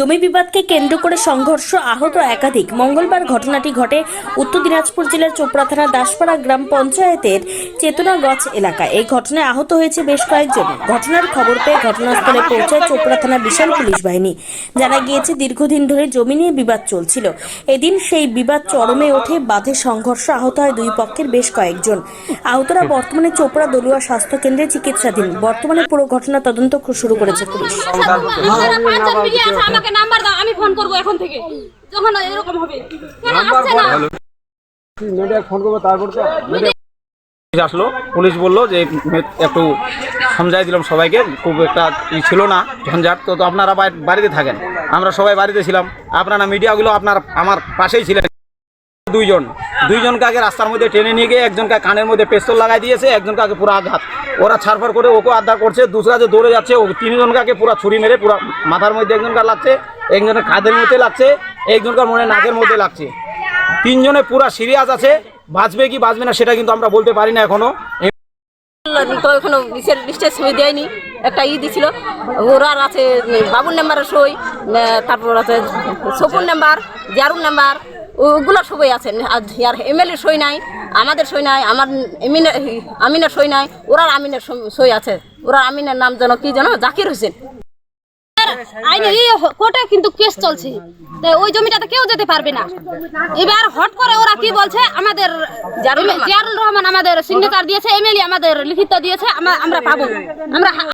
জমি বিবাদকে কেন্দ্র করে সংঘর্ষ আহত একাধিক মঙ্গলবার ঘটনাটি ঘটে উত্তর দিনাজপুর জেলার চোপড়া থানার দাসপাড়া গ্রাম পঞ্চায়েতের চেতনাগছ এলাকায় এই ঘটনায় আহত হয়েছে বেশ কয়েকজন ঘটনার খবর পেয়ে ঘটনাস্থলে পৌঁছায় চোপড়া থানা বিশাল পুলিশ বাহিনী জানা গিয়েছে দীর্ঘদিন ধরে জমি নিয়ে বিবাদ চলছিল এদিন সেই বিবাদ চরমে ওঠে বাঁধে সংঘর্ষ আহত হয় দুই পক্ষের বেশ কয়েকজন আহতরা বর্তমানে চোপড়া দলুয়া স্বাস্থ্য কেন্দ্রে চিকিৎসাধীন বর্তমানে পুরো ঘটনা তদন্ত শুরু করেছে পুলিশ আমাকে নাম্বার দাও আমি ফোন করব এখন থেকে। যখন এরকম হবে। কেন আসছে না? মিডিয়া ফোন করব তারপর তো আসলো পুলিশ বলল যে একটু সমঝাই দিলাম সবাইকে খুব একটা ই ছিল না ঝঞ্ঝাট। তো তো আপনারা বাড়ি- বাড়িতে থাকেন। আমরা সবাই বাড়িতে ছিলাম। আপনারা মিডিয়াগুলো আপনার আমার পাশেই ছিলেন। দুইজন। দুইজনকে আগে রাস্তার মধ্যে টেনে নিয়ে গিয়ে একজনকে কানের মধ্যে পেস্তল লাগাই দিয়েছে একজনকে আগে পুরো আঘাত। ওরা ছাড়ফার করে ওকে আধার করছে, দুসরা যে দৌড়ে যাচ্ছে, ও তিনজনকে আগে পুরো ছুরি মেরে পুরো মাথার মধ্যে একজনকার লাগছে, একজনের কাঁধের মধ্যে লাগছে একজনকার মনে নাকের মধ্যে লাগছে। তিনজনে পুরা সিরিয়াস আছে, বাঁচবে কি বাঁচবে না সেটা কিন্তু আমরা বলতে পারি না এখনও। এখনও লিস্টের সই দেয়নি, একটা ই দিছিল, ওর আর আছে, বাবুর নাম্বারের সই তারপর আছে সপুর নাম্বার জারুর নাম্বার ওগুলো সবই আছে আর এমএলএ সই নাই, আমাদের সই নাই, আমার এমিনের আমিনের সই নাই ওরা আমিনের সই- আছে। ওরা আমিনের নাম যেন কি যেন, জাকির হোসেন। আইনে এই কিন্তু কেস চলছে। তো ওই জমিটাতে কেউ যেতে পারবে না। এবার হট করে ওরা কি বলছে, আমাদের জিয়ারুল রহমান। আমাদের সিগনেচার দিয়েছে, এমএলএ আমাদের লিখিত দিয়েছে আমরা পাবো। আমরা